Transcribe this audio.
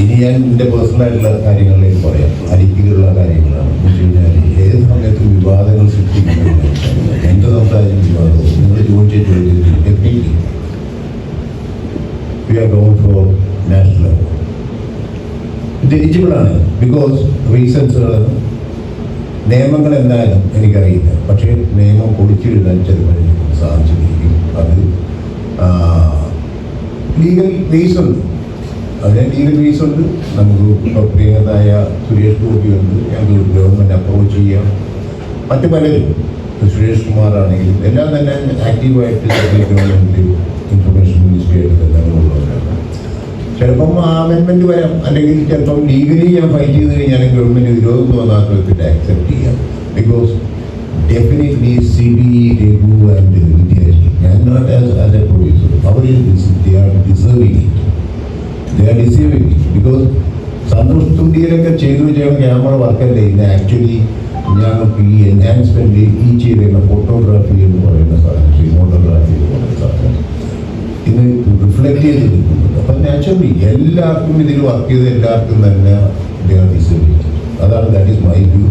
ഇനി ഞാൻ എന്റെ പേഴ്സണൽ ആയിട്ടുള്ള കാര്യങ്ങളിലേക്ക് പറയാം. അരിക്കുള്ള കാര്യങ്ങളാണ്. എന്ന് കഴിഞ്ഞാൽ ഏത് സമയത്തും വിവാദങ്ങൾ സൃഷ്ടിക്കുന്നത് എന്റെ സംസാരിക്കും വിവാദവും. നിങ്ങൾ ചോദ്യത്തിൽ definitely we are gone for national ഇത് എലിജിബിളാണ് ബിക്കോസ് റീസൺസുകൾ നിയമങ്ങൾ എന്തായാലും എനിക്കറിയില്ല. പക്ഷേ നിയമം പൊടിച്ചിരുന്നാൽ ചിലപ്പോൾ ലീഗൽ ബേസ് ഉണ്ട്. അതിന് ലീഗൽ ബേസ് ഉണ്ട്. നമുക്ക് പ്രിയതായ സുരേഷ് ഗോപി ഉണ്ട്. ഞങ്ങൾക്ക് ഗവൺമെന്റ് അപ്രോച്ച് ചെയ്യാം. മറ്റു പലരും. സുരേഷ് കുമാർ ആണെങ്കിലും എല്ലാം തന്നെ ആക്റ്റീവായിട്ട് ഗവൺമെന്റ് ഇൻഫർമേഷൻ മിനിസ്റ്ററിയായിട്ട് ചിലപ്പം അമെൻമെന്റ് വരാം. അല്ലെങ്കിൽ ചിലപ്പം ലീഗലി ഞാൻ ഫൈറ്റ് ചെയ്ത് കഴിഞ്ഞാൽ ഗവൺമെന്റ് വിരോധം തോന്നാത്ത വിധത്തിൽ ആക്സെപ്റ്റ് ചെയ്യാം. Because definitely C B and they deceive because Santhosh സ്റ്റുഡിയോയിലൊക്കെ ചെയ്തു വെച്ചാൽ ക്യാമറ വർക്കല്ലേ ഇന്ന് ആക്ച്വലി ഞാൻ ഈ എൻഹാൻസ്മെന്റ് ഈ ചെയ്യുന്ന ഫോട്ടോഗ്രാഫി എന്ന് പറയുന്ന സാധനം സിനിമോട്ടോഗ്രാഫി എന്ന് പറയുന്ന സാധനം ഇത് റിഫ്ലക്ട് ചെയ്ത് നിൽക്കുന്നുണ്ട് അപ്പം നാച്ചുറലി എല്ലാവർക്കും ഇതിൽ വർക്ക് ചെയ്ത് എല്ലാവർക്കും തന്നെ disabled. അതാണ് ദാറ്റ് ഈസ് മൈ വ്യൂ